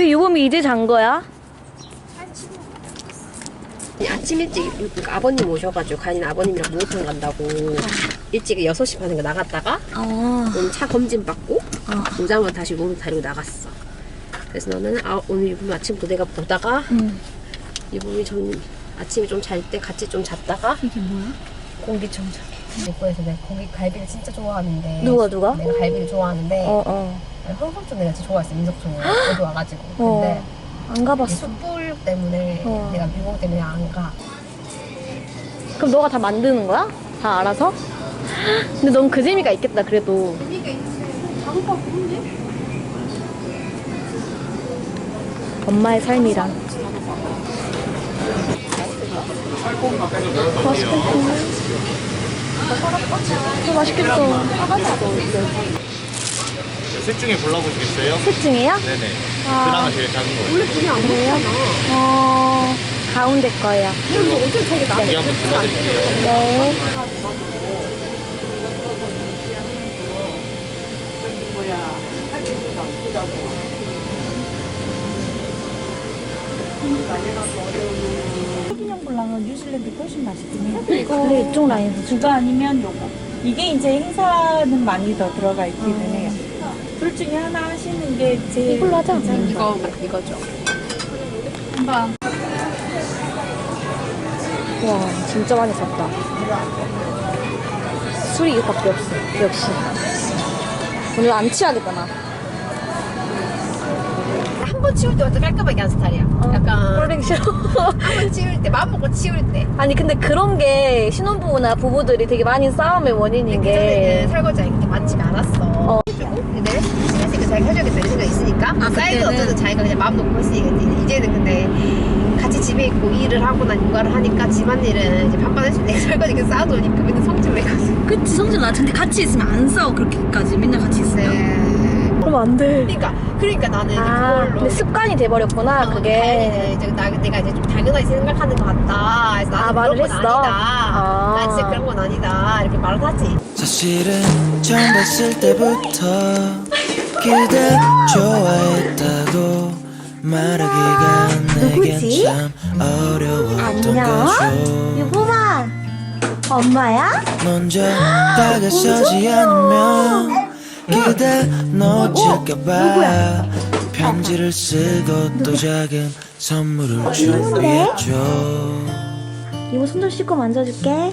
왜 유범이 이제 잔 거야? 아침 일찍 아버님 오셔가지고 가인 아버님이랑 목욕탕 간다고 일찍 6시 반인가 나갔다가 아, 오늘 차 검진 받고 어. 오자마자 다시 몸 데리고 나갔어. 그래서 너는 아, 오늘 유부미 아침부터 내가 보다가 응. 유부미 좀 아침에 좀 잘 때 같이 좀 잤다가 이게 뭐야? 공기청정. 내 거에서 내가 고기 갈비를 진짜 좋아하는데 누가, 누가? 내가 갈비를 좋아하는데 어, 어. 흥성촌 내가 진짜 좋아했어 민속촌을 여기 와가지고 어. 근데 안 이 가봤어. 숯불 때문에 어. 내가 미국 때문에 안 가. 그럼 너가 다 만드는 거야? 다 알아서? 근데 넌 그 재미가 있겠다, 그래도. 엄마의 삶이란. 맛있겠다. 어, 맛있겠다. 셋 중에 골라보시겠어요? 셋 중에요? 네네. 아. 그나마 제일 작은 거예요. 그래요? 어, 가운데 거요. 여기 한번 골라드릴게요. 네. 흑인형 블랑은 뉴질랜드 훨씬 맛있긴 해요. 그래, 이쪽 라인에서 주 그거 아니면 요거. 이게 이제 행사는 많이 더 들어가 있기는 해요. 둘 중에 하나 하시는 게 제일 이걸로 하자. 이거 이거죠. 한번 와, 진짜 많이 샀다. 술이 이것밖에 없어. 역시. 오늘 안 취하겠다, 나. 한 번 치울 때 완전 깔끔하게 하는 스타일이야. 약간 그러기 싫어. 한 번 치울 때 마음 먹고 치울 때. 아니, 근데 그런 게 신혼부부나 부부들이 되게 많이 싸움의 원인인 근데 그전에는 게. 설거지가 이렇게 많지가 않았어. 어. 자기가 그냥 마음 놓고 했으니까 이제- 이제는 근데 같이 집에 있고 일을 하거나 육아를 하니까 집안일은 이제 반반 할 수 있는데 설거지 이렇게 쌓아두니까 맨날 성질 내가지고 그치 성질 나. 근데 같이 있으면 안 싸워 그렇게까지 맨날 같이 있으면. 네. 그러면 안 돼. 그러니까 그러니까 나는 아, 그걸로 근데 습관이 돼버렸구나, 어, 그게. 다행이네. 이제 나, 내가 이제 좀 당연하게 생각하는 것 같다. 그래서 나는 아, 말을 그런 건 했어? 아니다. 아. 난 진짜 그런 건 아니다. 이렇게 말을 하지. 사실은 처음 봤을 때부터 그대 좋아했다고 말하기가 내겐 누구지? 참 어려웠던 안녕? 거죠 유부마! 엄마야? 먼저 다가서지 않으면 그대 놓칠까봐 편지를 쓰고 또 작은 선물을 준비했죠 이모 손 좀 씻고 만져줄게.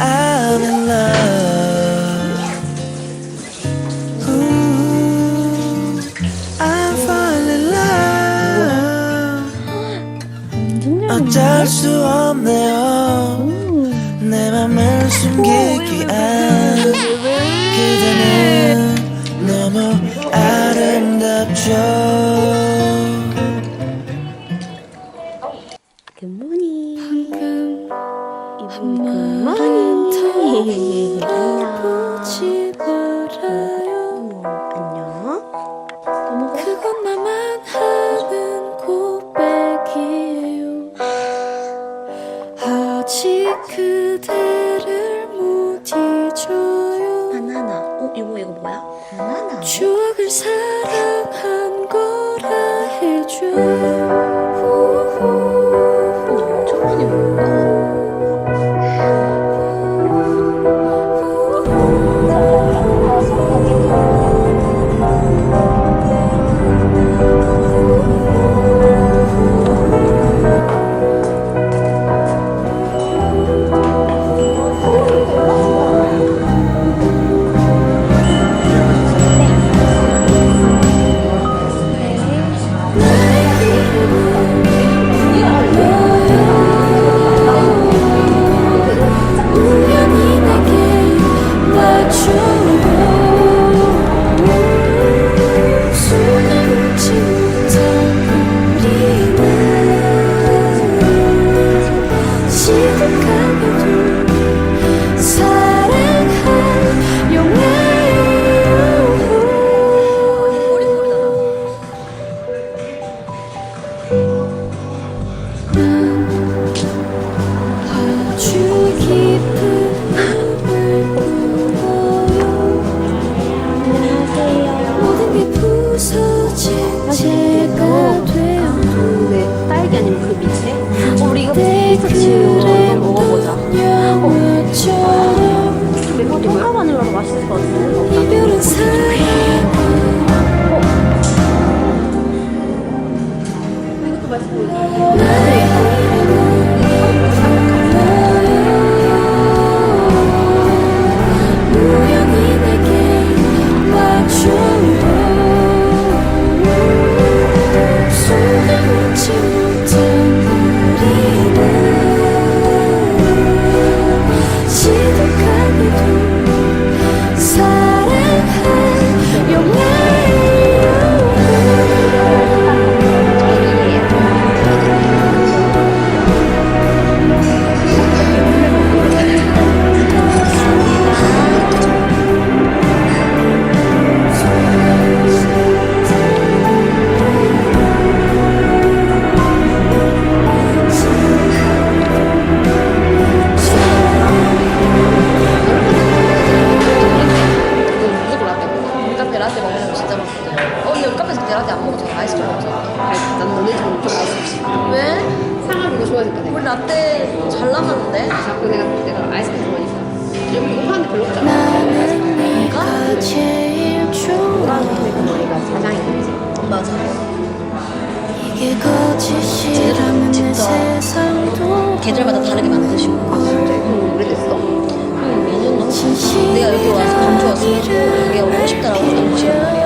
I'm in love. Ooh, I'm falling in love. 어쩔 수 없네요. 내 맘을 숨기기엔 그대는 너무 아름답죠. 추억을 사랑한 거라 해줘 것 같은 먹으면 진짜 맛있어. 어, 근데 카페에서 내 라떼 안 먹었잖아. 아이스크림 먹었잖아. 난 너네처럼 좀 아이스크림. 왜? 상하는 거 좋아했을 거야. 우리 라떼 잘 나갔는데? 자꾸 내가 내가 아이스크림 좋아하니까. 여기 이거 파는데 별로 없잖아. 나는 네가 제일 좋아 머리가 사장이지. 맞아. 이게 거짓이라면 내 세상도 계절마다 다르게 만드시고. 응, 오래됐어. 응, 너무 진실이 내가 여기 와서 너무 싫어. 자존심도